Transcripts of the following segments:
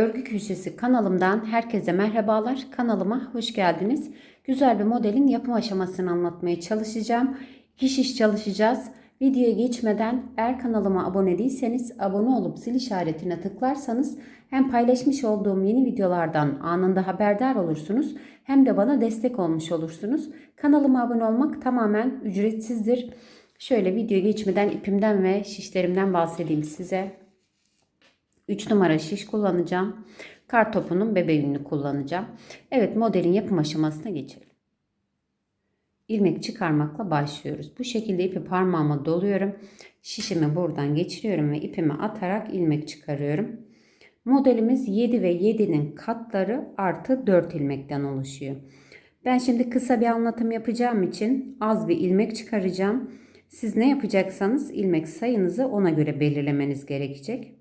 Örgü Köşesi kanalımdan herkese merhabalar. Kanalıma hoş geldiniz. Güzel bir modelin yapım aşamasını anlatmaya çalışacağım. İki şiş çalışacağız. Videoya geçmeden eğer kanalıma abone değilseniz abone olup zil işaretine tıklarsanız hem paylaşmış olduğum yeni videolardan anında haberdar olursunuz hem de bana destek olmuş olursunuz. Kanalıma abone olmak tamamen ücretsizdir. Şöyle video geçmeden ipimden ve şişlerimden bahsedeyim size. 3 numara şiş kullanacağım. Kar topunun bebe yününü kullanacağım. Evet modelin yapım aşamasına geçelim. İlmek çıkarmakla başlıyoruz. Bu şekilde ipi parmağıma doluyorum. Şişimi buradan geçiriyorum ve ipimi atarak ilmek çıkarıyorum. Modelimiz 7 ve 7'nin katları artı 4 ilmekten oluşuyor. Ben şimdi kısa bir anlatım yapacağım için az bir ilmek çıkaracağım. Siz ne yapacaksanız ilmek sayınızı ona göre belirlemeniz gerekecek.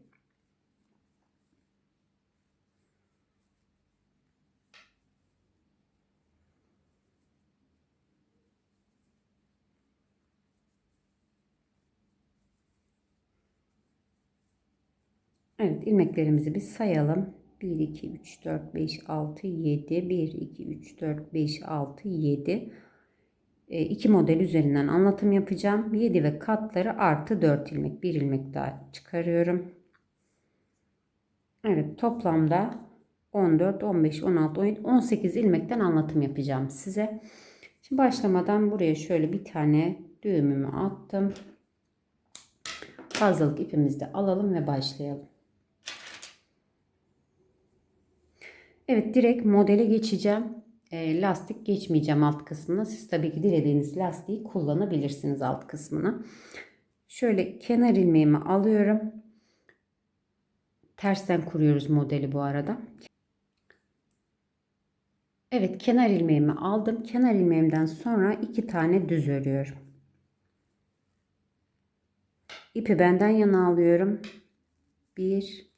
Evet ilmeklerimizi bir sayalım. 1, 2, 3, 4, 5, 6, 7. 1, 2, 3, 4, 5, 6, 7. E, iki model üzerinden anlatım yapacağım. 7 ve katları artı 4 ilmek. Bir ilmek daha çıkarıyorum. Evet toplamda 14, 15, 16, 17, 18 ilmekten anlatım yapacağım size. Şimdi başlamadan buraya şöyle bir tane düğümümü attım. Fazlalık ipimizi de alalım ve başlayalım. Evet direkt modele geçeceğim. E, lastik geçmeyeceğim alt kısmına. Siz tabii ki dilediğiniz lastiği kullanabilirsiniz alt kısmına. Şöyle kenar ilmeğimi alıyorum. Tersten kuruyoruz modeli bu arada. Evet kenar ilmeğimi aldım. Kenar ilmeğimden sonra iki tane düz örüyorum. İpi benden yana alıyorum. Bir,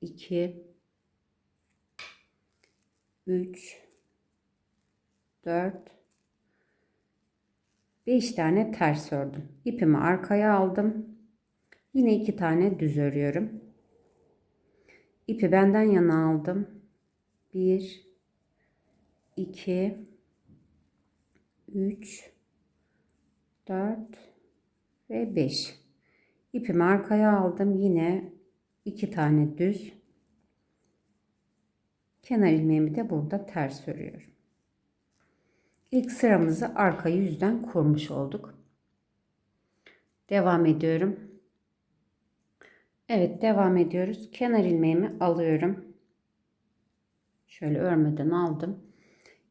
iki, 3 4 5 tane ters ördüm. İpimi arkaya aldım. Yine 2 tane düz örüyorum. İpi benden yana aldım. 1 2 3 4 ve 5. İpimi arkaya aldım. Yine 2 tane düz Kenar ilmeğimi de burada ters örüyorum. İlk sıramızı arka yüzden kurmuş olduk. Devam ediyorum. Evet devam ediyoruz. Kenar ilmeğimi alıyorum. Şöyle örmeden aldım.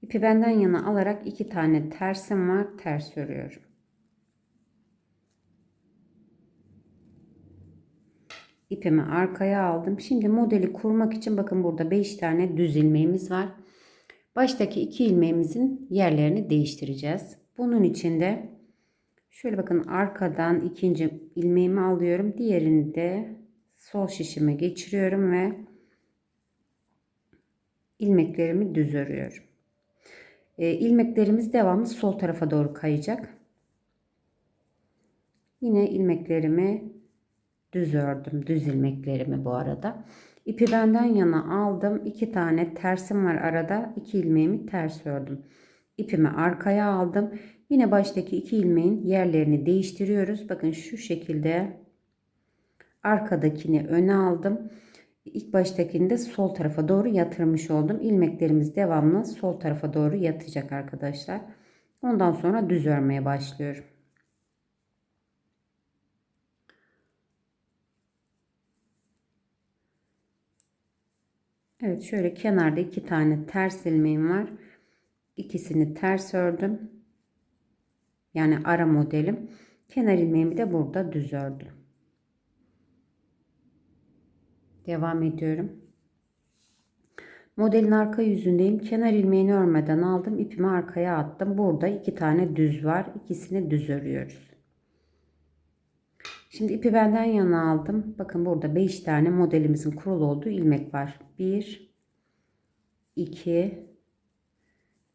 İpi benden yana alarak iki tane tersim var. Ters örüyorum. İpimi arkaya aldım. Şimdi modeli kurmak için bakın burada 5 tane düz ilmeğimiz var. Baştaki iki ilmeğimizin yerlerini değiştireceğiz. Bunun için de şöyle bakın arkadan ikinci ilmeğimi alıyorum. Diğerini de sol şişime geçiriyorum ve ilmeklerimi düz örüyorum. E, ilmeklerimiz devamlı sol tarafa doğru kayacak. Yine ilmeklerimi düz ördüm. Düz ilmeklerimi bu arada. İpi benden yana aldım. iki tane tersim var arada. iki ilmeğimi ters ördüm. İpimi arkaya aldım. Yine baştaki iki ilmeğin yerlerini değiştiriyoruz. Bakın şu şekilde arkadakini öne aldım. İlk baştakini de sol tarafa doğru yatırmış oldum. İlmeklerimiz devamlı sol tarafa doğru yatacak arkadaşlar. Ondan sonra düz örmeye başlıyorum. Evet şöyle kenarda iki tane ters ilmeğim var. İkisini ters ördüm. Yani ara modelim. Kenar ilmeğimi de burada düz ördüm. Devam ediyorum. Modelin arka yüzündeyim. Kenar ilmeğini örmeden aldım. ipimi arkaya attım. Burada iki tane düz var. İkisini düz örüyoruz. Şimdi ipi benden yana aldım. Bakın burada 5 tane modelimizin kurul olduğu ilmek var. 1 2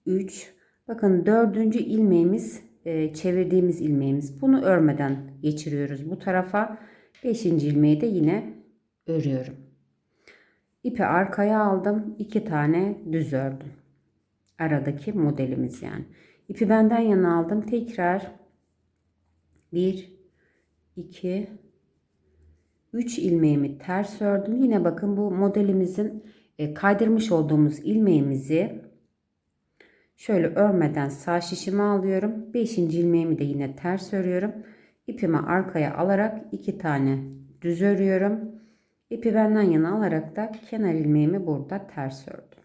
3 Bakın dördüncü ilmeğimiz e, çevirdiğimiz ilmeğimiz. Bunu örmeden geçiriyoruz bu tarafa. Beşinci ilmeği de yine örüyorum. İpi arkaya aldım. iki tane düz ördüm. Aradaki modelimiz yani. İpi benden yana aldım. Tekrar 1 2 3 ilmeğimi ters ördüm. Yine bakın bu modelimizin e, kaydırmış olduğumuz ilmeğimizi şöyle örmeden sağ şişime alıyorum. 5. ilmeğimi de yine ters örüyorum. İpimi arkaya alarak iki tane düz örüyorum. İpi benden yana alarak da kenar ilmeğimi burada ters ördüm.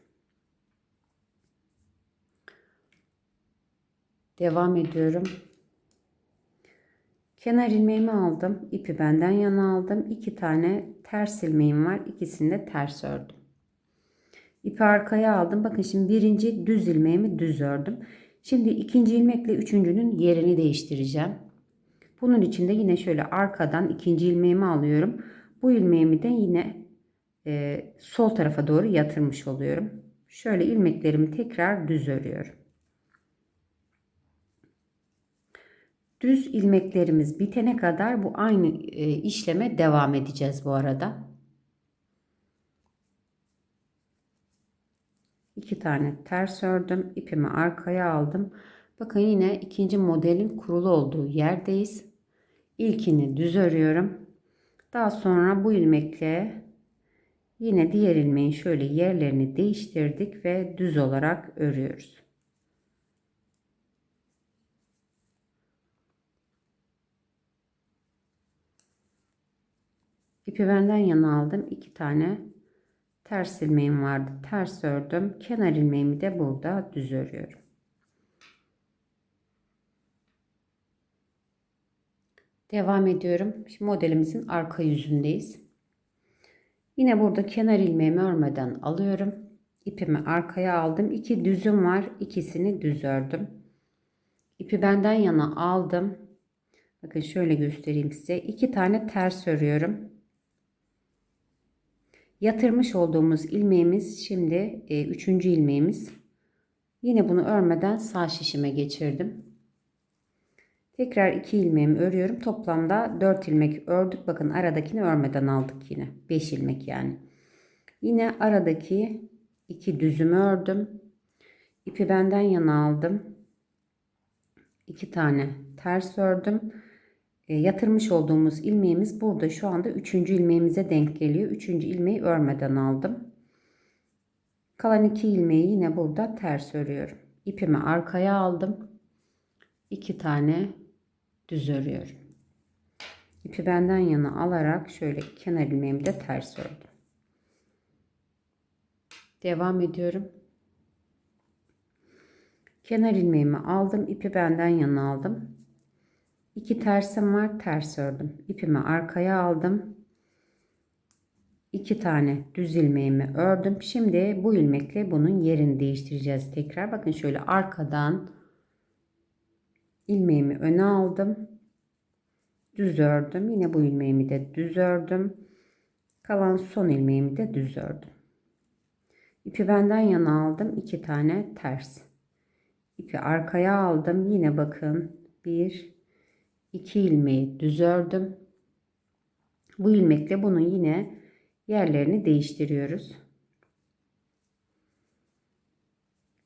Devam ediyorum. Kenar ilmeğimi aldım. ipi benden yana aldım. iki tane ters ilmeğim var. İkisini de ters ördüm. İpi arkaya aldım. Bakın şimdi birinci düz ilmeğimi düz ördüm. Şimdi ikinci ilmekle üçüncünün yerini değiştireceğim. Bunun için de yine şöyle arkadan ikinci ilmeğimi alıyorum. Bu ilmeğimi de yine e, sol tarafa doğru yatırmış oluyorum. Şöyle ilmeklerimi tekrar düz örüyorum. Düz ilmeklerimiz bitene kadar bu aynı e, işleme devam edeceğiz bu arada. İki tane ters ördüm. ipimi arkaya aldım. Bakın yine ikinci modelin kurulu olduğu yerdeyiz. İlkini düz örüyorum. Daha sonra bu ilmekle yine diğer ilmeğin şöyle yerlerini değiştirdik ve düz olarak örüyoruz. İpi benden yana aldım. iki tane ters ilmeğim vardı. Ters ördüm. Kenar ilmeğimi de burada düz örüyorum. Devam ediyorum. Şimdi modelimizin arka yüzündeyiz. Yine burada kenar ilmeğimi örmeden alıyorum. İpimi arkaya aldım. İki düzüm var. İkisini düz ördüm. İpi benden yana aldım. Bakın şöyle göstereyim size. İki tane ters örüyorum. Yatırmış olduğumuz ilmeğimiz şimdi e, üçüncü ilmeğimiz. Yine bunu örmeden sağ şişime geçirdim. Tekrar 2 ilmeğimi örüyorum. Toplamda 4 ilmek ördük. Bakın aradakini örmeden aldık yine. 5 ilmek yani. Yine aradaki 2 düzümü ördüm. İpi benden yana aldım. 2 tane ters ördüm. E, yatırmış olduğumuz ilmeğimiz burada şu anda 3. ilmeğimize denk geliyor. 3. ilmeği örmeden aldım. Kalan 2 ilmeği yine burada ters örüyorum. İpimi arkaya aldım. 2 tane düz örüyorum. İpi benden yana alarak şöyle kenar ilmeğimi de ters ördüm. Devam ediyorum. Kenar ilmeğimi aldım. ipi benden yana aldım. İki tersim var. Ters ördüm. İpimi arkaya aldım. İki tane düz ilmeğimi ördüm. Şimdi bu ilmekle bunun yerini değiştireceğiz tekrar. Bakın şöyle arkadan ilmeğimi öne aldım. Düz ördüm. Yine bu ilmeğimi de düz ördüm. Kalan son ilmeğimi de düz ördüm. İpi benden yana aldım. iki tane ters. İpi arkaya aldım. Yine bakın bir, iki ilmeği düz ördüm. Bu ilmekle bunun yine yerlerini değiştiriyoruz.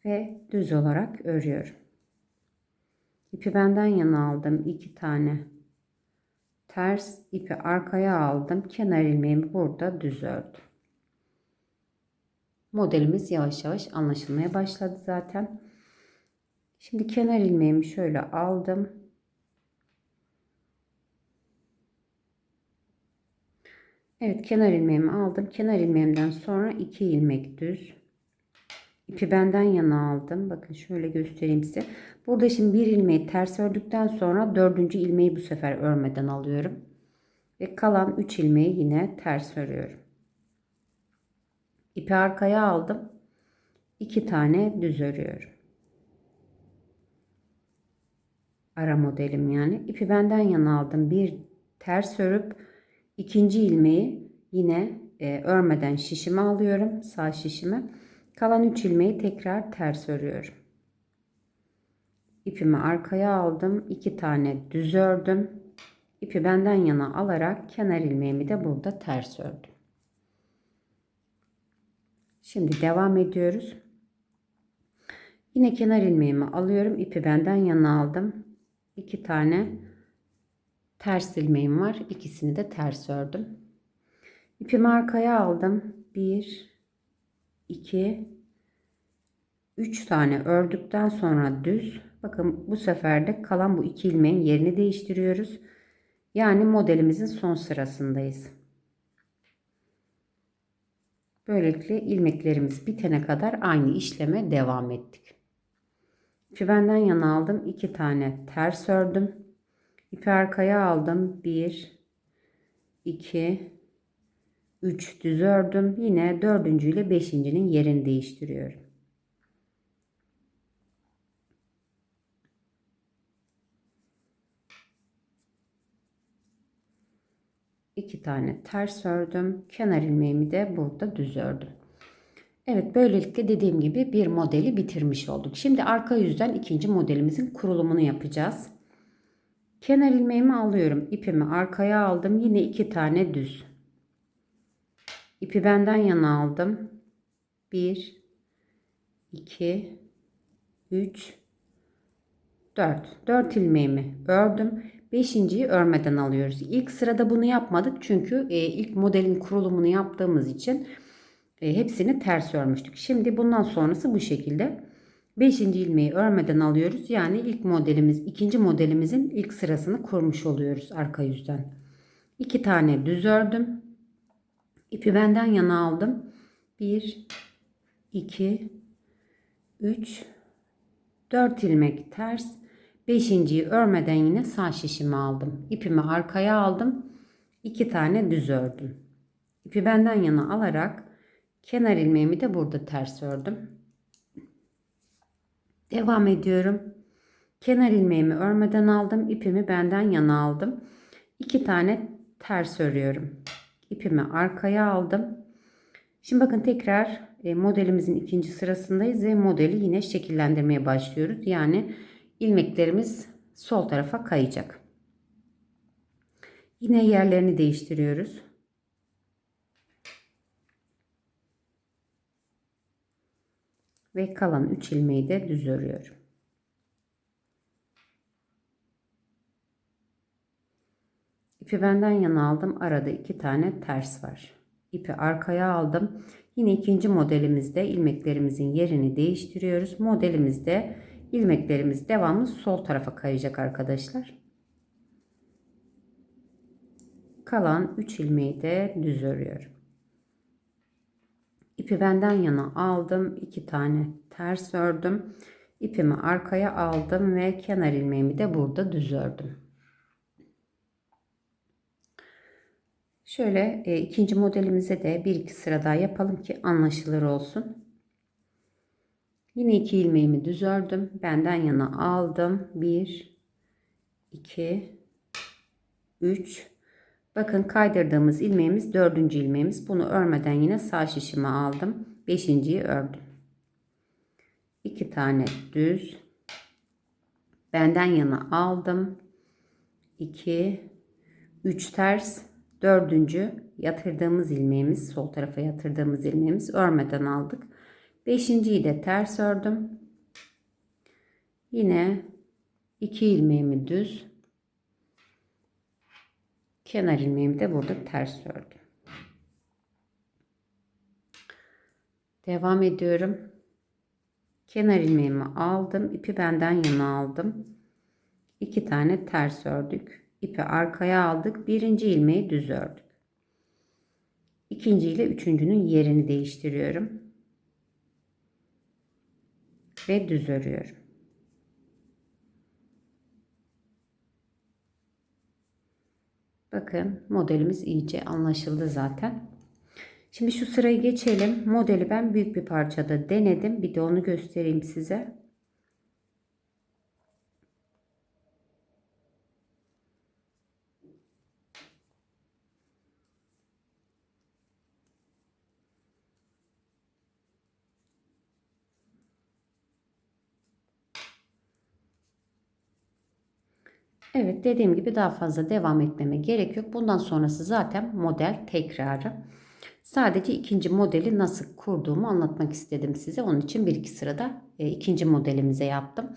Ve düz olarak örüyorum. İpi benden yana aldım. iki tane ters ipi arkaya aldım. Kenar ilmeğimi burada düz ördüm. Modelimiz yavaş yavaş anlaşılmaya başladı zaten. Şimdi kenar ilmeğimi şöyle aldım. Evet kenar ilmeğimi aldım. Kenar ilmeğimden sonra iki ilmek düz. İpi benden yana aldım. Bakın şöyle göstereyim size. Burada şimdi bir ilmeği ters ördükten sonra dördüncü ilmeği bu sefer örmeden alıyorum. Ve kalan üç ilmeği yine ters örüyorum. İpi arkaya aldım. iki tane düz örüyorum. Ara modelim yani. İpi benden yana aldım. Bir ters örüp ikinci ilmeği yine e, örmeden şişime alıyorum. Sağ şişime. Kalan 3 ilmeği tekrar ters örüyorum. İpimi arkaya aldım. 2 tane düz ördüm. İpi benden yana alarak kenar ilmeğimi de burada ters ördüm. Şimdi devam ediyoruz. Yine kenar ilmeğimi alıyorum. İpi benden yana aldım. İki tane ters ilmeğim var. İkisini de ters ördüm. İpimi arkaya aldım. Bir, iki, üç tane ördükten sonra düz. Bakın bu sefer de kalan bu iki ilmeğin yerini değiştiriyoruz. Yani modelimizin son sırasındayız. Böylelikle ilmeklerimiz bitene kadar aynı işleme devam ettik. İpi benden yana aldım. iki tane ters ördüm. İpi arkaya aldım. 1 2 3 düz ördüm. Yine dördüncü ile beşincinin yerini değiştiriyorum. iki tane ters ördüm. Kenar ilmeğimi de burada düz ördüm. Evet böylelikle dediğim gibi bir modeli bitirmiş olduk. Şimdi arka yüzden ikinci modelimizin kurulumunu yapacağız. Kenar ilmeğimi alıyorum. İpimi arkaya aldım. Yine iki tane düz. İpi benden yana aldım. 1 2 3 4 4 ilmeğimi ördüm. Beşinciyi örmeden alıyoruz. İlk sırada bunu yapmadık çünkü e, ilk modelin kurulumunu yaptığımız için e, hepsini ters örmüştük. Şimdi bundan sonrası bu şekilde. Beşinci ilmeği örmeden alıyoruz. Yani ilk modelimiz, ikinci modelimizin ilk sırasını kurmuş oluyoruz arka yüzden. İki tane düz ördüm. İpi benden yana aldım. Bir, iki, üç, dört ilmek ters. Beşinciyi örmeden yine sağ şişimi aldım. İpimi arkaya aldım. iki tane düz ördüm. İpi benden yana alarak kenar ilmeğimi de burada ters ördüm. Devam ediyorum. Kenar ilmeğimi örmeden aldım. İpimi benden yana aldım. iki tane ters örüyorum. İpimi arkaya aldım. Şimdi bakın tekrar e, modelimizin ikinci sırasındayız ve modeli yine şekillendirmeye başlıyoruz. Yani ilmeklerimiz sol tarafa kayacak. Yine yerlerini değiştiriyoruz. Ve kalan 3 ilmeği de düz örüyorum. İpi benden yana aldım. Arada iki tane ters var. İpi arkaya aldım. Yine ikinci modelimizde ilmeklerimizin yerini değiştiriyoruz. Modelimizde ilmeklerimiz devamlı sol tarafa kayacak arkadaşlar. Kalan 3 ilmeği de düz örüyorum. İpi benden yana aldım. 2 tane ters ördüm. İpimi arkaya aldım ve kenar ilmeğimi de burada düz ördüm. Şöyle e, ikinci modelimize de bir iki sıra daha yapalım ki anlaşılır olsun. Yine iki ilmeğimi düz ördüm. Benden yana aldım. 1 2 3 Bakın kaydırdığımız ilmeğimiz dördüncü ilmeğimiz. Bunu örmeden yine sağ şişime aldım. Beşinciyi ördüm. 2 tane düz. Benden yana aldım. 2 3 ters. Dördüncü yatırdığımız ilmeğimiz sol tarafa yatırdığımız ilmeğimiz örmeden aldık. Beşinciyi de ters ördüm. Yine iki ilmeğimi düz. Kenar ilmeğimi de burada ters ördüm. Devam ediyorum. Kenar ilmeğimi aldım. ipi benden yana aldım. İki tane ters ördük. İpi arkaya aldık. Birinci ilmeği düz ördük. İkinci ile üçüncünün yerini değiştiriyorum ve düz örüyorum. Bakın modelimiz iyice anlaşıldı zaten. Şimdi şu sırayı geçelim. Modeli ben büyük bir parçada denedim. Bir de onu göstereyim size. Evet dediğim gibi daha fazla devam etmeme gerek yok. Bundan sonrası zaten model tekrarı. Sadece ikinci modeli nasıl kurduğumu anlatmak istedim size. Onun için bir iki sırada e, ikinci modelimize yaptım.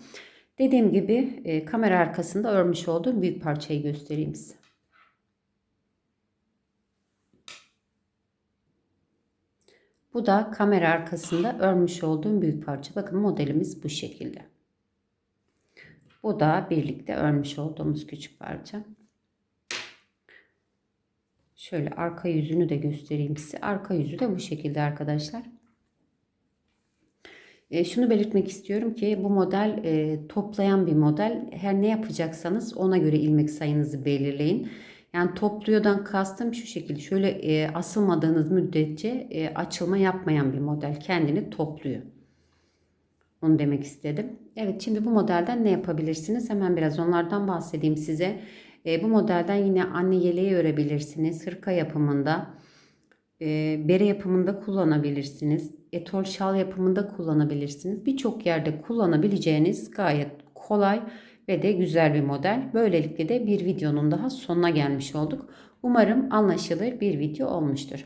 Dediğim gibi e, kamera arkasında örmüş olduğum büyük parçayı göstereyim size. Bu da kamera arkasında örmüş olduğum büyük parça. Bakın modelimiz bu şekilde. Bu da birlikte örmüş olduğumuz küçük parça. Şöyle arka yüzünü de göstereyim size. Arka yüzü de bu şekilde arkadaşlar. E, şunu belirtmek istiyorum ki bu model e, toplayan bir model. Her ne yapacaksanız ona göre ilmek sayınızı belirleyin. Yani topluyordan kastım şu şekilde. Şöyle e, asılmadığınız müddetçe e, açılma yapmayan bir model. Kendini topluyor. Onu demek istedim. Evet şimdi bu modelden ne yapabilirsiniz? Hemen biraz onlardan bahsedeyim size. E, bu modelden yine anne yeleği örebilirsiniz. Hırka yapımında, e, bere yapımında kullanabilirsiniz. Etol şal yapımında kullanabilirsiniz. Birçok yerde kullanabileceğiniz gayet kolay ve de güzel bir model. Böylelikle de bir videonun daha sonuna gelmiş olduk. Umarım anlaşılır bir video olmuştur.